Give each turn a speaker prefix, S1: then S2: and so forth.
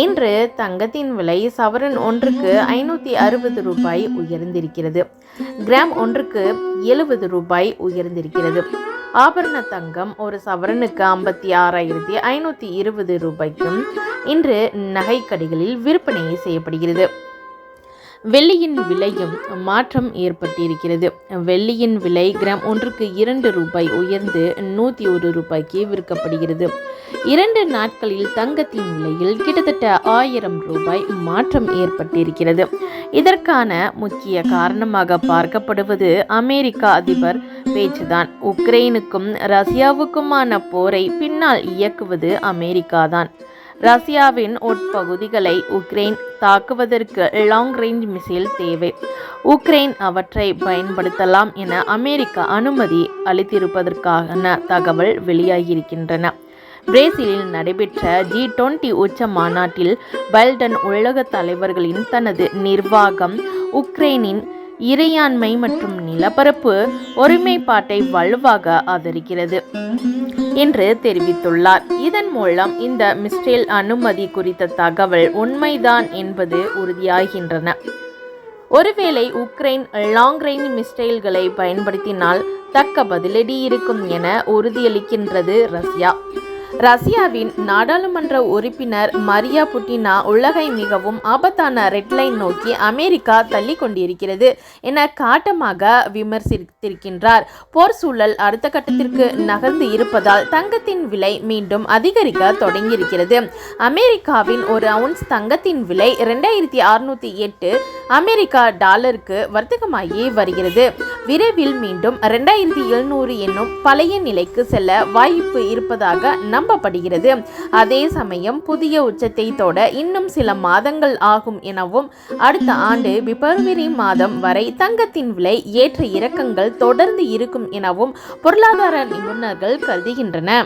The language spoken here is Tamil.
S1: இன்று தங்கத்தின் விலை சவரன் ஒன்றுக்கு ஐநூற்றி அறுபது ரூபாய் உயர்ந்திருக்கிறது. கிராம் ஒன்றுக்கு எழுபது ரூபாய் உயர்ந்திருக்கிறது. ஆபரண தங்கம் ஒரு சவரனுக்கு ஐம்பத்தி ஆறாயிரத்தி ஐநூற்றி இருபது ரூபாய்க்கும் இன்று நகைக்கடைகளில் விற்பனை செய்யப்படுகிறது. வெள்ளியின் விலையும் மாற்றம் ஏற்பட்டிருக்கிறது. வெள்ளியின் விலை கிராம் ஒன்றுக்கு இரண்டு ரூபாய் உயர்ந்து நூற்றி ஒரு ரூபாய்க்கு விற்கப்படுகிறது. இரண்டு நாட்களில் தங்கத்தின் விலையில் கிட்டத்தட்ட ஆயிரம் ரூபாய் மாற்றம் ஏற்பட்டிருக்கிறது. இதற்கான முக்கிய காரணமாக பார்க்கப்படுவது அமெரிக்க அதிபர் பேச்சுதான். உக்ரைனுக்கும் ரஷ்யாவுக்குமான போரை பின்னால் இயக்குவது அமெரிக்கா தான் ரஷ்யாவின் உட்பகுதிகளை உக்ரைன் தாக்குவதற்கு லாங் ரேஞ்ச் மிசைல் தேவை. உக்ரைன் அவற்றை பயன்படுத்தலாம் என அமெரிக்கா அனுமதி அளித்திருப்பதற்கான தகவல் வெளியாகியிருக்கின்றன. பிரேசிலில் நடைபெற்ற ஜி டுவெண்டி உச்ச மாநாட்டில் பைல்டன் உலக தலைவர்களின் தனது நிர்வாகம் உக்ரைனின் இறையாண்மை மற்றும் நிலப்பரப்பு ஒருமைப்பாட்டை வலுவாக ஆதரிக்கிறது என்று தெரிவித்துள்ளார். இதன் மூலம் இந்த மிஸ்ரேல் அனுமதி குறித்த தகவல் உண்மைதான் என்பது உறுதியாகின்றன. ஒருவேளை உக்ரைன் லாங் ரேஞ்ச் மிஸ்டைல்களை பயன்படுத்தினால் தக்க பதிலடி இருக்கும் என உறுதியளிக்கின்றது ரஷ்யா. ரஷ்யாவின் நாடாளுமன்ற உறுப்பினர் மரியா புட்டினா உலகை மிகவும் ஆபத்தான ரெட்லைன் நோக்கி அமெரிக்கா தள்ளி கொண்டிருக்கிறது என காட்டமாக விமர்சித்திருக்கின்றார். போர் சூழல் அடுத்த கட்டத்திற்கு நகர்ந்து இருப்பதால் தங்கத்தின் விலை மீண்டும் அதிகரிக்க தொடங்கியிருக்கிறது. அமெரிக்காவின் ஒரு அவுன்ஸ் தங்கத்தின் விலை ரெண்டாயிரத்தி அறுநூத்தி எட்டு அமெரிக்கா டாலருக்கு வர்த்தகமாகி வருகிறது. விரைவில் மீண்டும் ரெண்டாயிரத்தி எழுநூறு என்னும் பழைய நிலைக்கு செல்ல வாய்ப்பு இருப்பதாக நம்பப்படுகிறது. அதே சமயம் புதிய உச்சத்தை தொட இன்னும் சில மாதங்கள் ஆகும் எனவும் அடுத்த ஆண்டு பிப்ரவரி மாதம் வரை தங்கத்தின் விலை ஏற்ற இறக்கங்கள் தொடர்ந்து இருக்கும் எனவும் பொருளாதார நிபுணர்கள் கருதுகின்றன